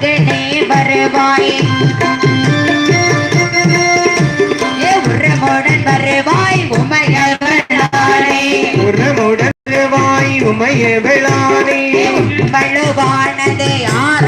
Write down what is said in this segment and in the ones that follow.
மகனே வருவாய் ஏ உரமுடன் வருவாய் உமையவனாரே உரமுடவாய் உமைய விழானே வலுவானது யாரறியாரோ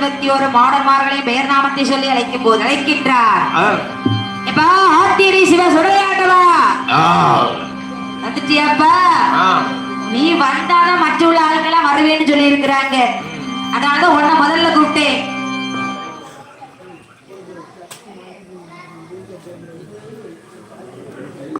இருபத்தி ஒரு மாடன்மார்களை பெயர் நாமத்தை சொல்லி அழைக்கும் போது அழைக்கின்றார். எப்பா ஆத்திரி சிவ சுடையாட்டவா ஆ, வந்துட்டியாப்பா. நீ வந்தாதான் மற்ற உள்ள ஆளுங்கெல்லாம் வருவேன்னு சொல்லி இருக்கிறாங்க அதனாலதான் உன்னை முதல்ல கூப்பிட்டேன்.